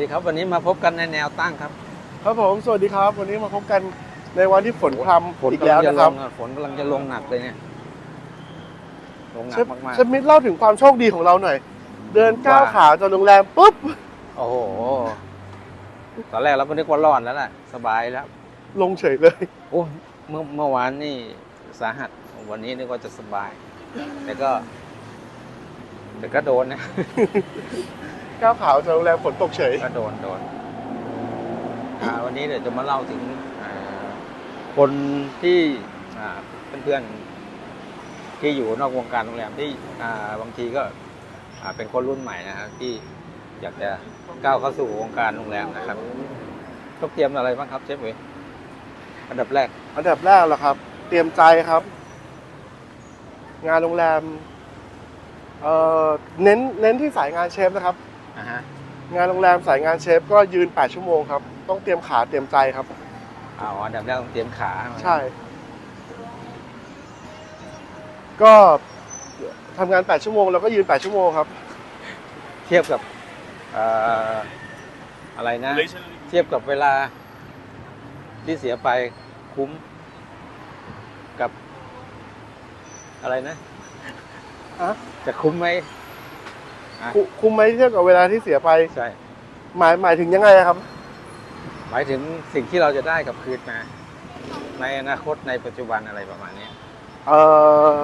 ดีครับ วันนี้มาพบกันในแนวตั้งครับครับผมสวัสดีครับ วันนี้มาพบกันในวันที่ฝนพรฝนำอีกกำแล้ลัวงจะนะลครับงอะฝนกำลังจะลงหนักเลยเนี่ยลงหนัเชกฟมากเชฟมิตรเล่าถึงความโชคดีของเราหน่อย เดินก้าวว่าขาจากโรงแรมปุ๊บๆโอ้โหตอนแรกเราก็นึกว่ารอดแล้วแหละสบายแล้ว ลงเฉยเลยโอ้เมื่อเมื่อวานนี่สาหัสวันนี้นึกว่าจะสบาย แต่ก็ แต่ก็โดนนะ ก้าวขาจากโรงแรมฝนตกเฉย ก็โดนโดนอ่าวันนี้เดี๋ยวจะมาเล่าถึงอ่าคนที่อ่าเพื่อนๆที่อยู่นอกวงการโรงแรมที่อ่าบางทีก็อ่าเป็นคนรุ่นใหม่นะครับที่อยากจะก้าวเข้าสู่วงการโรงแรมนะครับต้องเตรียมอะไรบ้างครับเชฟเวยอันดับแรก อันดับแรกแหละครับ เตรียมใจครับ งานโรงแรมเอ่อเน้นเน้นที่สายงานเชฟนะครับ อ่าฮะงานโรงแรมสายงานเชฟก็ยืน 8 ชั่วโมงครับ ต้องเตรียมขาเตรียมใจครับเอาอันดับแรกต้องเตรียมขาใช่ ก็ทำงาน 8 ชั่วโมงแล้วก็ยืน 8 ชั่วโมงครับ เทียบกับเอ่ออะไรนะ เทียบกับเวลาที่เสียไปคุ้มกับ อะไรนะฮะจะคุ้มไหม คุคุมไหมเทียบกับเวลาที่เสียไป ใช่ หมายหมายถึงยังไงอะครับ หมายถึงสิ่งที่เราจะได้กลับคืนมา ในอนาคตในปัจจุบันอะไรประมาณนี้เอ่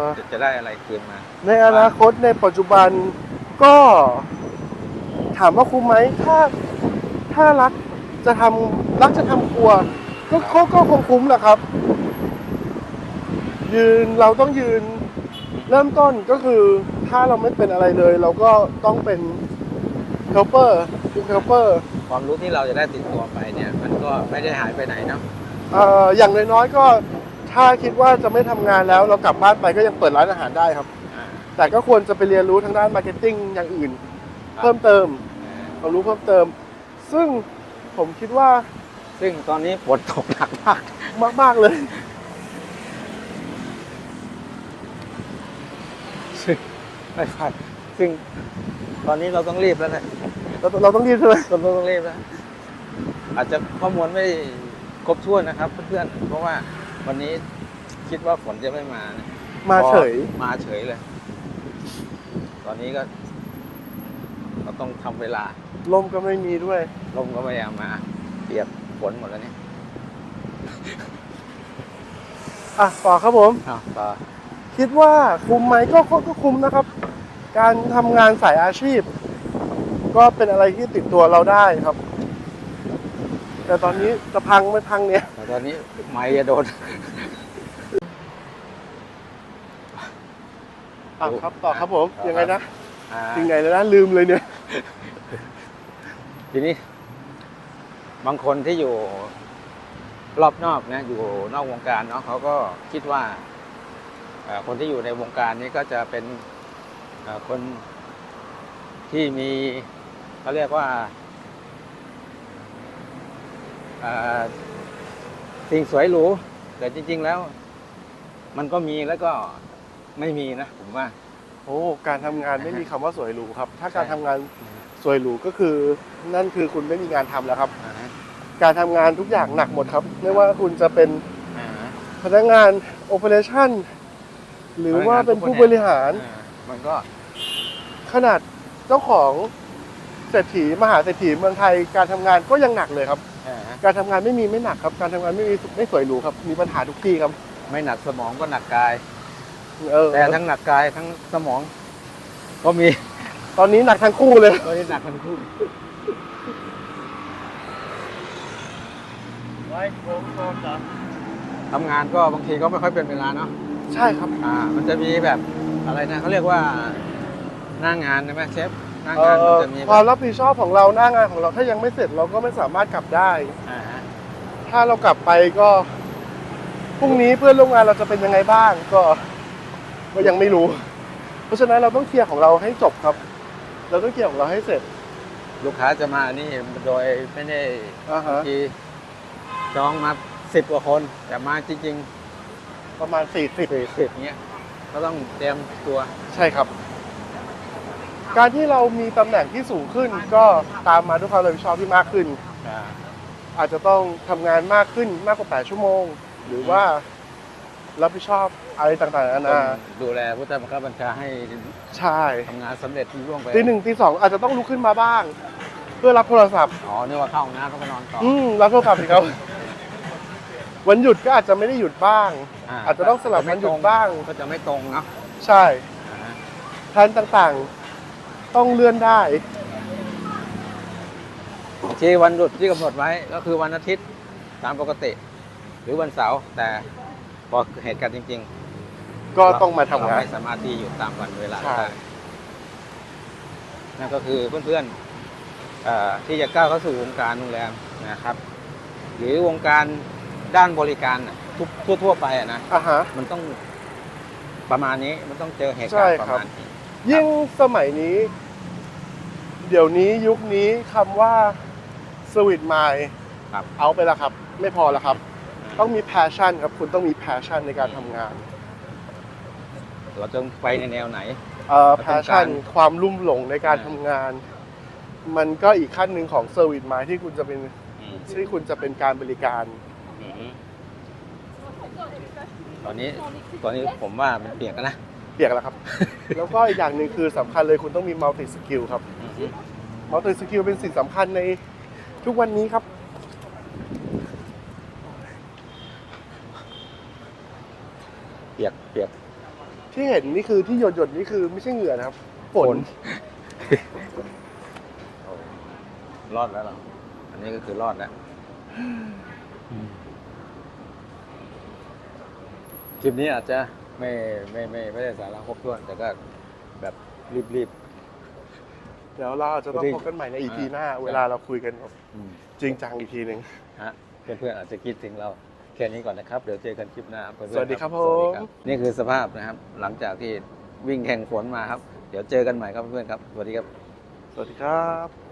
อ จะจะได้อะไรคืนมา ในอนาคตในปัจจุบันก็ถามว่าคุ้มไหมถ้าถ้ารักจะทำรักจะทำครัวก็ก็ก็คงคุ้มแหละครับ ยืนเราต้องยืนเริ่มต้นก็คือ ถ้าเราไม่เป็นอะไรเลย เราก็ต้องเป็นเฮลเปอร์คุกเฮลเปอร์ความรู้ที่เราจะได้ติดตัวไปเนี่ย มันก็ไม่ได้หายไปไหนเนาะเอ่ออย่างน้อยๆก็ถ้าคิดว่าจะไม่ทำงานแล้ว เรากลับบ้านไปก็ยังเปิดร้านอาหารได้ครับ อ่าแต่ก็ควรจะไปเรียนรู้ทางด้านมาร์เก็ตติ้งอย่างอื่นครับเพิ่มเติมอ่าความรู้เพิ่มเติม ซึ่งผมคิดว่าซึ่งตอนนี้ฝนตกหนักมากมากๆเลย ซึ่ง ไม่พลาดซึ่งตอนนี้เราต้องรีบแล้วนะเราเราต้องรีบใช่ไหมเราต้องรีบแล้วอาจจะข้อมูลไม่ครบถ้วนนะครับ เพื่อนๆเพราะว่าวันนี้คิดว่าฝนจะไม่มานะมาเฉย พอมาเฉยเลย ตอนนี้ก็ เราต้องทำเวลาลมก็ไม่มีด้วย ลมก็พยายามมาเปียกฝนหมดแล้วเนี่ยอะต่อครับผม อ้าวต่อ คิดว่าคุ้มไหมก็ก็ก็คุ้มนะครับ การทำงานสายอาชีพ ก็เป็นอะไรที่ติดตัวเราได้ครับ แต่ตอนนี้จะพังไม่พังเนี่ย แต่ตอนนี้ไม้จะโดนอะครับต่อครับผมครับยังไงนะอ่ายังไงแล้วนะลืมเลยเนี่ย ทีนี้ บางคนที่อยู่รอบนอกนะ อยู่นอกวงการเนาะเขาก็คิดว่าเอ่อ คนที่อยู่ในวงการนี้ก็จะเป็นเอ่อคนที่มีเขาเรียกว่าเอ่อสิ่งสวยหรูแต่จริง ๆ แล้ว มันก็มีแล้วก็ไม่มีนะผมว่า โอ้การทำงานไม่มีคำว่าสวยหรูครับ ถ้าใช่การทำงานสวยหรูก็คือ นั่นคือคุณไม่มีงานทำแล้วครับอ่าฮะการทำงานทุกอย่างหนักหมดครับ ไม่ว่าคุณจะเป็นอ่าฮะพนักงานโอเปอเรชั่น หรือว่าเป็นผู้บริหาร อ่ามันก็ขนาดเจ้าของเศรษฐีมหาเศรษฐีเมืองไทยการทำงานก็ยังหนักเลยครับ อ่าฮะการทำงานไม่มีไม่หนักครับ การทำงานไม่มีไม่สวยหรูครับ มีปัญหาทุกที่ครับ ไม่หนักสมองก็หนักกาย เออแต่ทั้งหนักกายทั้งสมอง ก็มี ตอนนี้หนักทั้งคู่เลย ก็หนักทั้งคู่ทำงานก็บางทีก็ไม่ค่อยเป็นเวลาเนาะ ใช่ครับ อ่า มันจะมีแบบอะไรนะเขาเรียกว่าหน้างานใช่ไหมเชฟหน้าเอ่งานมันอจะมีคแบวามบรับผิดชอบของเราหน้างานของเราถ้ายังไม่เสร็จเราก็ไม่สามารถกลับได้ อ่าฮะถ้าเรากลับไปก็พรุ่งนี้เพื่อนร่วมงานเราจะเป็นยังไงบ้างก็ก็ยังไม่รู้ เพราะฉะนั้นเราต้องเคลียร์ของเราให้จบครับ เราต้องเคลียร์ของเราให้เสร็จลูกค้าจะมานี่โดยไม่ได้อ่าฮะบางทีจองมาสิบกว่าคน แต่มาจริง ประมาณสี่สิบๆสี่สิบเนี้ยก็ต้องเตรียมตัวใช่ครับ การที่เรามีตำแหน่งที่สูงขึ้นก็ตามมาด้วยความรับผิดชอบที่มากขึ้น อ่าอาจจะต้องทำงานมากขึ้นมากกว่า 8 ชั่วโมง หรือว่ารับผิดชอบอะไรต่างๆนาต้อนางดูแลผู้ใต้บังคับบัญชาให้ใช่ทำงานสำเร็จรุ่ร่วงไปตีหนึ่งตีสองอาจจะต้องลุกขึ้นมาบ้าง เพื่อรับโทรศัพท์ อ๋อนึกว่าเข้าห้องน้ำต้องไปนอนต่ออืมรับโทรศัพท์สิครับ วันหยุดก็อาจจะไม่ได้หยุดบ้าง อาจจะต้องสลับวันหยุดบ้าง ก็จะไม่ตรงเนาะใช่อ่าฮะแทนต่างๆ ต้องเลื่อนได้ ที่วันหยุดที่กำหนดไว้ก็คือวันอาทิตย์ตามปกติ หรือวันเสาร์แต่พอเหตุการณ์จริง ๆ ก็ต้องมาทำงานเรไม่สามารถที่หยุดตามวันเวลาใช่ได้นั่นก็คือเพื่อนๆเอ่อที่จะก้าวเข้าสู่วงการโรงแรมนะครับ หรือวงการ ด้านบริการน่ะทุกทั่วๆไปอะนะอะฮะ มันต้องประมาณนี้มันต้องเจอเหตุใช่การณ์ประครับมาณนี้ ยิ่งสมัยนี้ เดี๋ยวนี้ยุคนี้คำว่าสวิตไมล์ครับ เอาไปแล้วครับ ไม่พอแล้วครับ ต้องมี passion ครับ คุณต้องมี passion ในการทำงานเราจะไปในแนวไหน เอ่อเราต้องการ passion ความลุ่มหลงในการอ่าทำงาน มันก็อีกขั้นหนึ่งของ service mind ที่คุณจะเป็นอืมที่คุณจะเป็นการบริการ อืมตอนนี้ตอนนี้ผมว่ามันเปลี่ยนกันนะเปียกแล้วครับ แล้วก็อีกอย่างหนึ่งคือสำคัญเลยคุณต้องมี multi skill ครับอืม multi skill เป็นสิ่งสำคัญในทุกวันนี้ครับ เปียกเปียกที่เห็นนี่คือที่หยดหยดๆนี่คือไม่ใช่เหงื่อนะครับฝนโอ้รอดแล้วเหรออันนี้ก็คือรอดแล้ว คลิปนี้อาจจะไม่ไม่ไม่ไม่ได้สาระครบถ้วน แต่ก็แบบรีบ เดี๋ยวเราอาจจะต้องจริงพบกันใหม่ใน EP อ่าหน้าเวลาเราคุยกันแบบๆอืมจริงจังอีกทีหนึ่ง ฮะเพื่อนๆอาจจะคิดถึงเราแค่นี้ก่อนนะครับ เดี๋ยวเจอกันคลิปหน้าเพื่อนๆสวัสดีครับสวัสดีผมนี่คือสภาพนะครับ หลังจากที่วิ่งแข่งฝนมาครับ เดี๋ยวเจอกันใหม่ครับเพื่อนๆครับสวัสดีครับ สวัสดีครับ